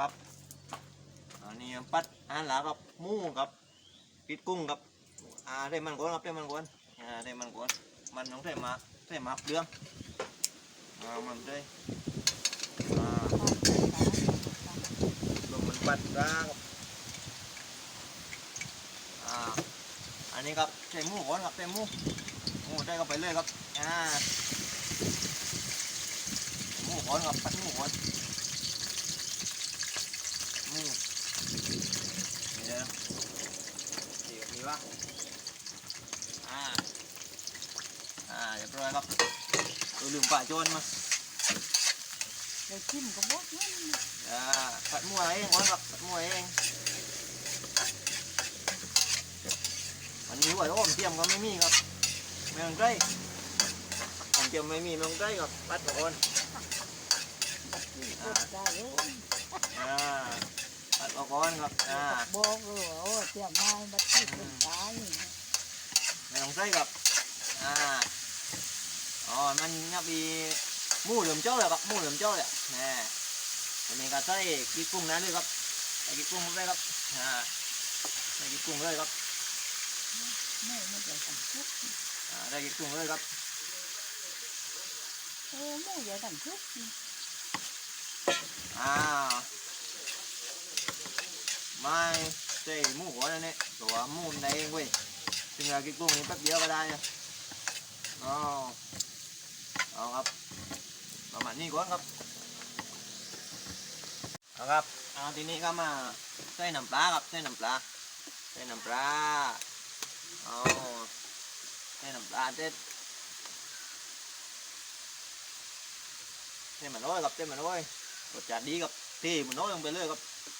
ครับอันนี้ปัดอาหารหลาครับมูครับปิดกุ้งครับอ่าได้มันก่อนครับได้มันก่อนอ่าได้มันก่อนมันต้องได้มาได้มาเรื่องอ่ามันได้อ่าลงมันปัดร่างครับอ่าอันนี้ครับใส่มูก่อนครับใส่มูมูได้ก็ไปเลยครับอ่ามูก่อนครับปัดมูก่อน หมูนี่เด้อนี่แบบนี้วะอ่า อ่าเรียบร้อยครับเออลืมป่าโจรมาเดี๋ยวจิ้มก็บอกนั่อ่าปัดหมูเองก่อนครับปัดหมูเองอันนี้หัวต้มเทียมก็ไม่มีครับไม่ต้องใกล้ผมเทียมไม่มีไม่ต้องใกล้ครับปัดก่อนอ่า ออกก่อนครับอ่าบอกเลยว่าโอ้เตรียมไม้มาที่เป็นตายนี่ไม่ต้องใส่ครับอ่าอ๋อมันยับมีหมูเหลือมเจ้าเลยครับหมูเหลือมเจ้าเลยแน่อันนี้ก็ใส่กิ๊กกุ้งนั้นเลยครับใส่กิ๊กกุ้งเลยครับอ่าใส่กิ๊กกุ้งเลยครับไม่ไม่จะสั่งทุกอ่าใส่กิ๊กกุ้งเลยครับเออไม่จะสั่งทุกอ่า ไม่ใส่หมูหัวนั่นเนี่ยตัวมูในเองเว้ยถึงเรากิ๊กกุ้งนี่แป๊บเดียวก็ได้นะอ๋อเอาครับประมาณนี้ก่อนครับเอาครับเอาทีนี้ก็มาใส่น้ำปลาครับใส่น้ำปลาใส่น้ำปลาเอาใส่น้ำปลาเด็ดใส่มันน้อยครับใส่มันน้อยรสชาติดีครับที่มันน้อยลงไปเลยครับใส่มันน้อยเด็ดนี่ไงใส่มันดีหน่อยน้อยเออไปโจ้ชิกอะเอาเดี๋ยวเราตั้มเดี๋ยวอ่าทีนี้เอาปัดกับอ่าปัดเปลืองเปลืองรสจัดกับอ่าอืมมันพอได้เปลืองปรุงมันรสจัดมันก็ดีครับรสจัดมันก็ดีเลยครับอ่าใส่เรื่องปรุงครับ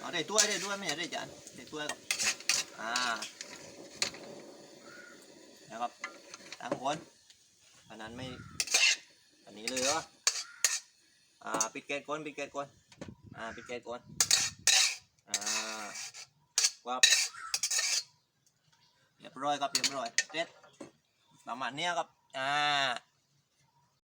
อยป้านเอาครับตายเลยครับอ่าตักใส่จานเลยครับเอาได้ถ้วได้ถ้วยไม่ใช่ได้จานได้ถ้วยครับอ่านะครับตั้งคนอันนั้นไม่อันนี้เลยเหรออ่าปิดแก๊สก่อนปิดแก๊สก่อนอ่าปิดแก๊สก่อนอ่าวับเรียบร้อยครับเรียบร้อยเสร็จประมาณนี้ครับอ่า